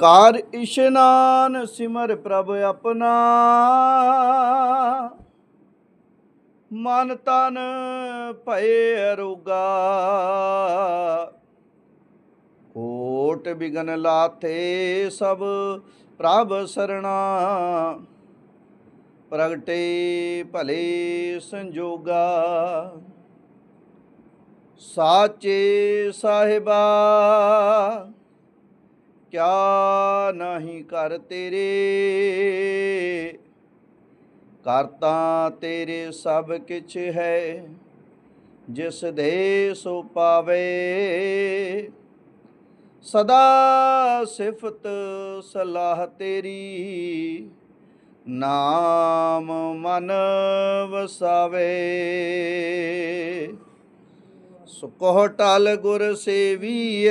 ਕਾਰ ਇਸ਼ਨਾਨ ਸਿਮਰ ਪ੍ਰਭ ਆਪਣਾ। ਮਨ ਤਨ ਭਏ ਅਰੋਗਾ। ਕੋਟ ਬਿਗਨ ਲਾਥੇ ਸਭ ਪ੍ਰਭ ਸਰਣਾ। ਪ੍ਰਗਟੇ ਭਲੇ ਸੰਜੋਗਾ। ਸਾਚੇ ਸਾਹਿਬਾ। ਕਿਆ ਨਹੀਂ ਕਰ ਤੇਰੇ? ਕਰਤਾ ਤੇਰੇ ਸਭ ਕਿਛ ਹੈ, ਜਿਸ ਦੇ ਸੋ ਪਾਵੇ। ਸਦਾ ਸਿਫਤ ਸਲਾਹ ਤੇਰੀ, ਨਾਮ ਮਨ ਵਸਾਵੇ। ਸੁਕੋ ਟਲ ਗੁਰ ਸੇਵੀਐ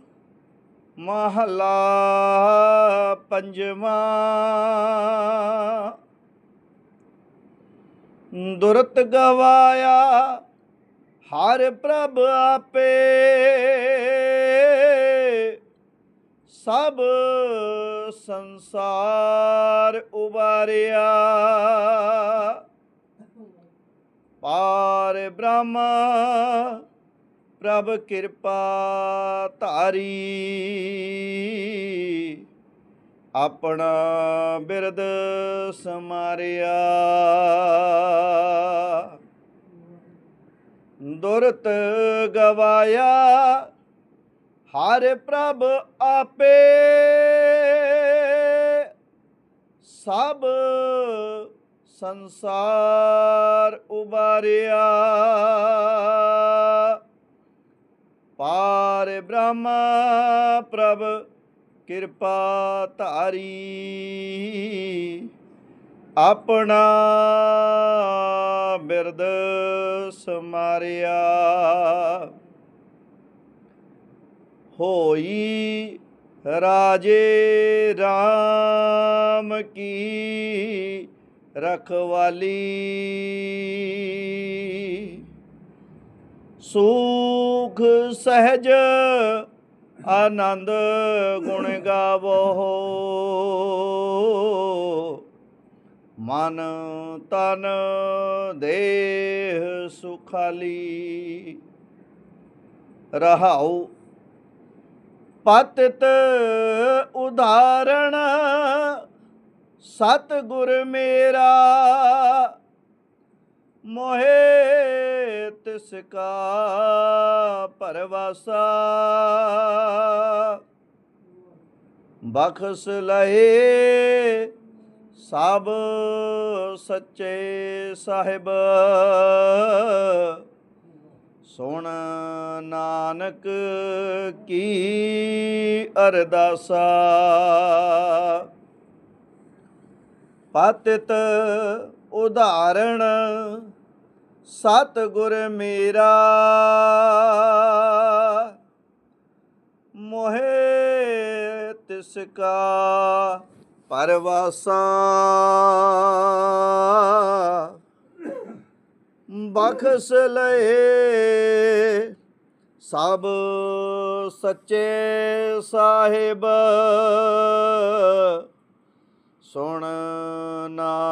ਮਹਲਾ ਪੰਜਵਾਂ। ਦੁਰਤ ਗਵਾਇਆ ਹਰ ਪ੍ਰਭ ਆਪੇ। ਸਭ ਸੰਸਾਰ ਉਬਾਰਿਆ। ਪਾਰ ਬ੍ਰਹਮ ਪ੍ਰਭ ਕਿਰਪਾ ਧਾਰੀ। ਆਪਣਾ ਬਿਰਦ ਸਮਾਰਿਆ। ਦੁਰਤ ਗਵਾਇਆ ਹਰ ਪ੍ਰਭ ਆਪੇ। ਸਭ ਸੰਸਾਰ ਉਬਾਰਿਆ। ਪਾਰ ਬ੍ਰਹਮਾ ਪ੍ਰਭ ਕਿਰਪਾ ਧਾਰੀ ਆਪਣਾ ਬਿਰਦ ਸਮਾਰਿਆ। ਹੋਈ ਰਾਜੇ RAM ਕੀ ਰਖਵਾਲੀ। ਸੁਖ ਸਹਿਜ ਆਨੰਦ ਗੁਣ ਗਾਵੋ। ਮਨ ਤਨ ਦੇਹ ਸੁਖਾਲੀ। ਰਹਾਉ ਪਤਿਤ ਉਦਾਹਰਣ ਸਤ ਗੁਰ ਮੇਰਾ ਮੋਹੇ ਤਿਸ ਕਾ ਪਰਵਾਸਾ। ਬਖਸ ਲਏ ਸਭ ਸੱਚੇ ਸਾਹਿਬ। ਸੁਣ ਨਾਨਕ ਕੀ ਅਰਦਾਸਾ। ਪਤਿਤ ਉਦਾਹਰਣ ਸਤ ਗੁਰ ਮੇਰਾ ਮੋਹਿ ਤਿਸ ਕਾ ਪਰਵਾਸਾ। ਬਖਸ ਲਏ ਸਭ ਸੱਚੇ ਸਾਹਿਬ। ਸੁਣ